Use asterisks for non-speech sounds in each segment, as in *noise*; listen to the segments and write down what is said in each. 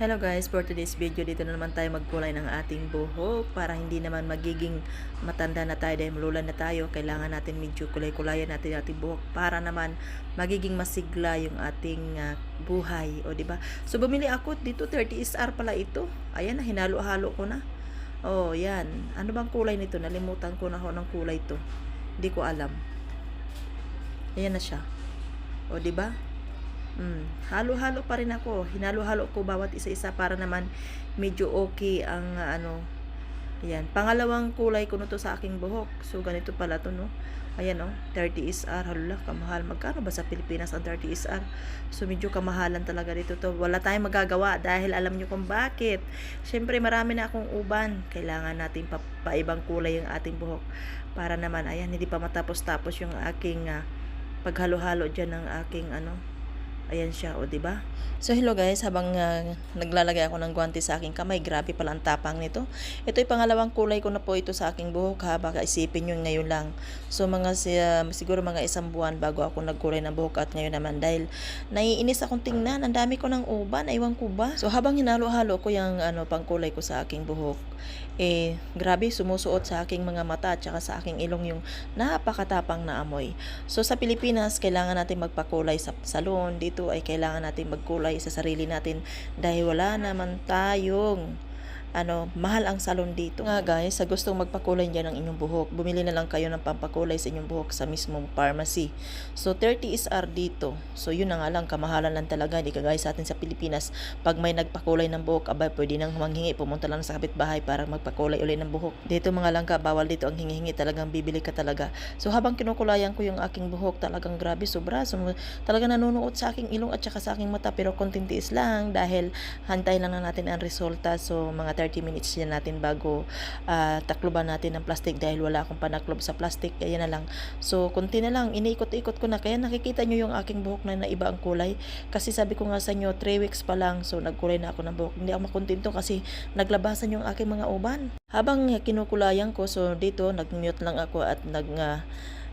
Hello guys, for today's video dito na naman tayo magkulay ng ating buhok para hindi naman magiging matanda na tayo dahil malulan na tayo. Kailangan natin medyo kulay-kulayan natin ating buhok para naman magiging masigla yung ating ah, buhay, o di ba? So bumili ako dito 30 SR pala ito. Ayan na hinalo-halo ko na. Oh, yan. Ano bang kulay nito? Nalimutan ko na ho ng kulay to. Hindi ko alam. Ayan na siya. O di ba? Mm, halo-halo pa rin ako. Hinalo-halo ko bawat isa-isa para naman medyo okay ang ah, ano. Ayan. Pangalawang kulay ko na to sa aking buhok. So, ganito pala to, no? Ayan, oh. 30 SR. Hala, kamahal. Magkano ba sa Pilipinas ang 30 SR? So, medyo kamahalan talaga dito to. Wala tayong magagawa dahil alam nyo kung bakit. Siyempre, marami na akong uban. Kailangan natin pa, paibang kulay yung ating buhok. Para naman, ayan, hindi pa matapos-tapos yung aking ah, paghalo-halo dyan ng aking ano, Ayan siya, o, di ba? So, hello guys, habang uh, naglalagay ako ng guwanti sa aking kamay, grabe pala ang tapang nito. Ito'y pangalawang kulay ko na po ito sa aking buhok ha, baka isipin nyo ngayon lang. So, mga uh, siguro mga isang buwan bago ako nagkulay ng buhok at ngayon naman dahil naiinis akong tingnan, ang dami ko ng uban, aywan ko ba? So, habang hinalo-halo ko yung ano, pangkulay ko sa aking buhok, eh, grabe, sumusuot sa aking mga mata at saka sa aking ilong yung napakatapang na amoy. So, sa Pilipinas, kailangan natin magpakulay sa salon. Dito ay kailangan natin magkulay sa sarili natin dahil wala naman tayong ano, mahal ang salon dito. Nga guys, sa gustong magpakulay dyan ng inyong buhok, bumili na lang kayo ng pampakulay sa inyong buhok sa mismong pharmacy. So, 30 SR dito. So, yun na nga lang, kamahalan lang talaga. Hindi ka guys sa atin sa Pilipinas, pag may nagpakulay ng buhok, abay, pwede nang manghingi, pumunta lang sa kapitbahay para magpakulay uli ng buhok. Dito mga langka, bawal dito ang hingi-hingi, talagang bibili ka talaga. So, habang kinukulayan ko yung aking buhok, talagang grabe, sobra. So, talaga nanunuot sa aking ilong at saka sa aking mata, pero konting tiis lang dahil hantay lang na natin ang resulta. So, mga 30 minutes yan natin bago uh, takloban natin ng plastic dahil wala akong panaklob sa plastic. Kaya na lang. So, konti na lang. Iniikot-ikot ko na. Kaya nakikita nyo yung aking buhok na naiba ang kulay. Kasi sabi ko nga sa inyo, 3 weeks pa lang. So, nagkulay na ako ng buhok. Hindi ako makontento kasi naglabasan yung aking mga uban. Habang kinukulayan ko, so dito, nag-mute lang ako at nag... Uh,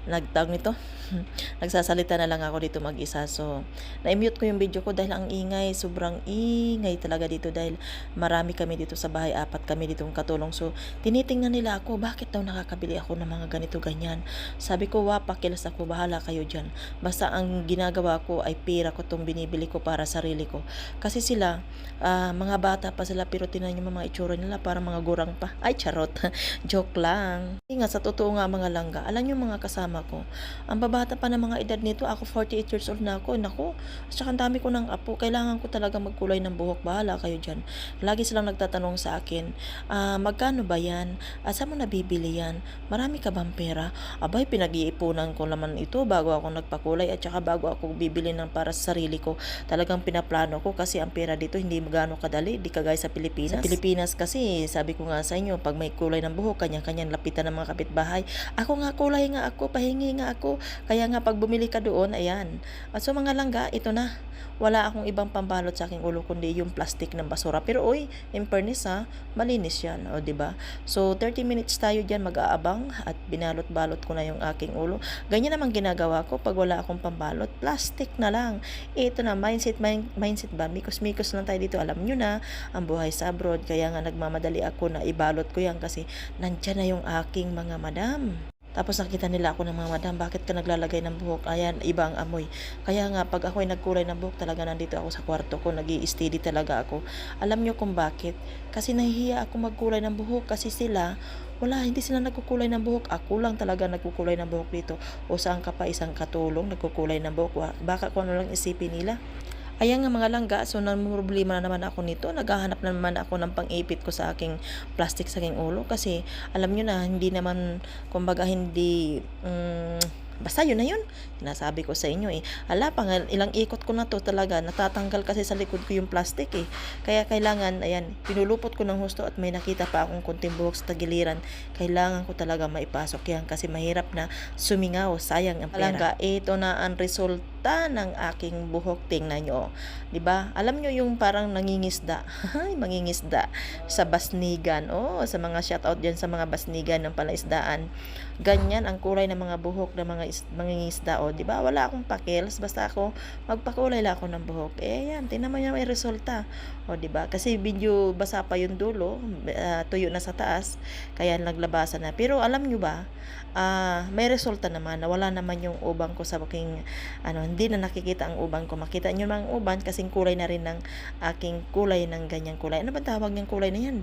nagtag nito. *laughs* Nagsasalita na lang ako dito mag-isa. So na-mute ko yung video ko dahil ang ingay sobrang ingay talaga dito dahil marami kami dito sa bahay apat kami dito katulong. So tinitingnan nila ako bakit daw nakakabili ako ng mga ganito ganyan? Sabi ko wa pakilas ako bahala kayo dyan. Basta ang ginagawa ko ay pera ko tong binibili ko para sarili ko. Kasi sila uh, mga bata pa sila pero tinan yung mga itsura nila para mga gurang pa. Ay charot. *laughs* Joke lang. Nga sa totoo nga mga langga alam yung mga kasama ko. Ang babata pa ng mga edad nito ako 48 years old na ako nako at saka dami ko ng apo kailangan ko talaga magkulay ng buhok. Bahala kayo dyan. Lagi silang nagtatanong sa akin uh, magkano ba yan? Uh, saan mo nabibili yan? Marami ka bang pera? Abay pinag-iipunan ko naman ito bago ako nagpakulay at saka bago ako bibili ng para sa sarili ko. Talagang pinaplano ko kasi ang pera dito hindi magano kadali. Di kagaya sa Pilipinas. Sa Pilipinas kasi sabi ko nga sa inyo pag may kulay ng buhok kanya-kanyang lapitan ng mga kapitbahay. Ako nga kulay nga ako pahingi nga ako. Kaya nga pag bumili ka doon ayan. At so mga langga ito na. Wala akong ibang pambalot sa aking ulo kundi yung plastic ng basura. Pero oy in fairness ha malinis yan o ba? So 30 minutes tayo diyan mag-aabang at binalot-balot ko na yung aking ulo. Ganyan naman ginagawa ko pag wala akong pambalot. Plastic na lang. Ito na mindset mind, mindset ba? Mikos-mikos lang tayo dito. Alam nyo na ang buhay sa abroad. Kaya nga nagmamadali ako na ibalot ko yan kasi nandyan na yung aking mga madam tapos nakita nila ako ng mga madam, bakit ka naglalagay ng buhok? Ayan, iba ang amoy. Kaya nga, pag ako ay nagkulay ng buhok, talaga nandito ako sa kwarto ko, nag steady talaga ako. Alam nyo kung bakit? Kasi nahihiya ako magkulay ng buhok kasi sila, wala, hindi sila nagkukulay ng buhok. Ako lang talaga nagkukulay ng buhok dito. O saan ka pa isang katulong, nagkukulay ng buhok. Baka kung ano lang isipin nila. Ayan nga mga langga, so problema na naman ako nito. Naghahanap na naman ako ng pang-ipit ko sa aking plastic sa aking ulo kasi alam nyo na, hindi naman, kumbaga hindi, um, Basta yun na yun. Sinasabi ko sa inyo eh. Ala, pang ilang ikot ko na to talaga. Natatanggal kasi sa likod ko yung plastic eh. Kaya kailangan, ayan, pinulupot ko ng husto at may nakita pa akong kunting buhok sa tagiliran. Kailangan ko talaga maipasok yan kasi mahirap na sumingaw. Sayang ang pera. Alangga, ito na ang resulta ng aking buhok. Tingnan nyo. ba diba? Alam nyo yung parang nangingisda. *laughs* mangingisda sa basnigan. Oh, sa mga shoutout dyan sa mga basnigan ng palaisdaan. Ganyan ang kulay ng mga buhok ng mga is, mangingisda o, di ba? Wala akong pakils, basta ako magpakulay lang ako ng buhok. Eh, yan, tingnan mo yung may resulta. O, di ba? Kasi medyo basa pa yung dulo, ah, tuyo na sa taas, kaya naglabasan na. Pero alam nyo ba, ah, may resulta naman, nawala naman yung ubang ko sa aking, ano, hindi na nakikita ang ubang ko. Makita nyo ang uban, kasing kulay na rin ng aking kulay ng ganyang kulay. Ano ba tawag ng kulay na yan?